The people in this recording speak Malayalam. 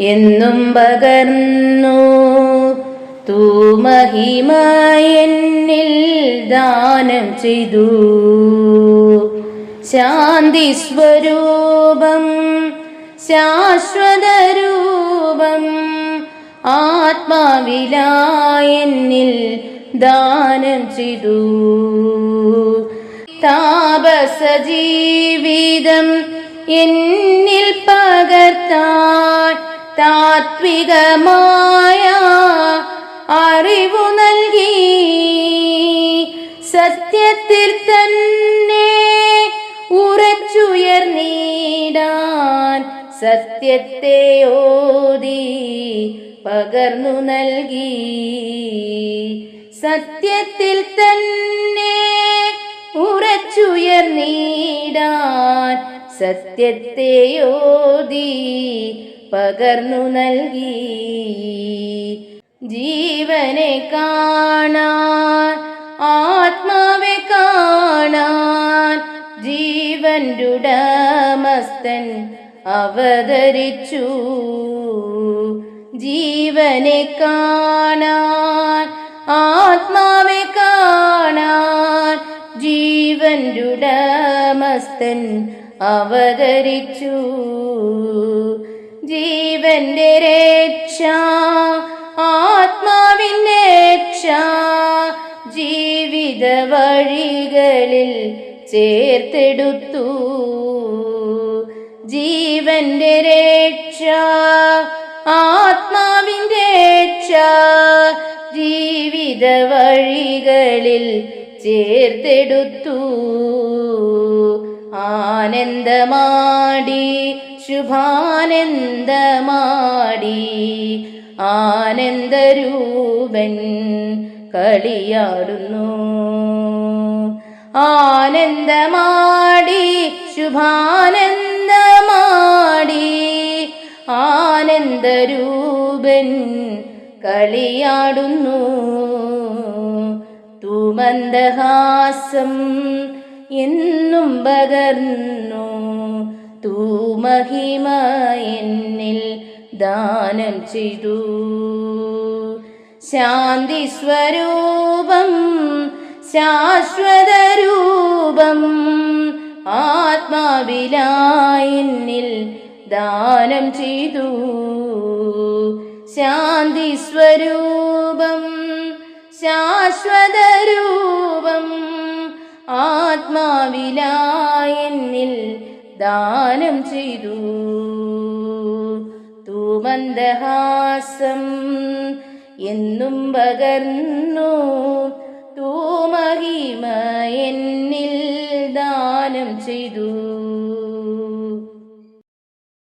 എന്നും പകർന്നു. തൂമഹിമ എന്നിൽ ദാനം ചെയ്തു. ശാന്തി സ്വരൂപം ശാശ്വതരൂപം ആത്മാവിലായെന്നിൽ ദാനം ചെയ്തു. താപസ ജീവിതം എന്നിൽ പകർത്താൻ താത്വികമായ അറിവു നൽകി സത്യത്തിൽ തന്നെ ഉറച്ചുയർന്നീടാൻ സത്യത്തെ ഓതി പകർന്നു നൽകി. സത്യത്തിൽ തന്നെ ഉറച്ചുയർന്നീടാൻ സത്യത്തെ ഓതി പകർന്നു നൽകി. ജീവനെ കാണാൻ ആത്മാവെ കാണാൻ ജീവൻ രുടമസ്തൻ അവതരിച്ചു. ജീവനെ കാണാൻ ആത്മാവെ കാണാൻ ജീവൻ രുടമസ്തൻ അവതരിച്ചു. ജീവന്റെ രക്ഷ ആത്മാവിന്റെ രക്ഷ ജീവിത വഴികളിൽ ചേർത്തെടുത്തു. ജീവന്റെ രക്ഷ ആത്മാവിന്റെ രക്ഷ ജീവിത വഴികളിൽ ചേർത്തെടുത്തു. ആനന്ദമാടി ശുഭാനന്ദമാടി. ആനന്ദരൂപൻ കളിയാടുന്നു. ആനന്ദമാടി ശുഭാനന്ദമാടി. ആനന്ദരൂപൻ കളിയാടുന്നു. തൂമന്ദഹാസം എന്നും പകർന്നു. തൂമഹിമ എന്നിൽ ദാനം ചെയ്തു. ശാന്തി സ്വരൂപം ശാശ്വത രൂപം ആത്മാവിലായെന്നിൽ ദാനം ചെയ്തു. ശാന്തി സ്വരൂപം ശാശ്വത രൂപം ആത്മാവിലായെന്നിൽ ദാനം ചെയ്തു. തൂമന്ദഹാസം എന്നും പകർന്നു. തൂമഹിമ എന്നിൽ ദാനം ചെയ്തു.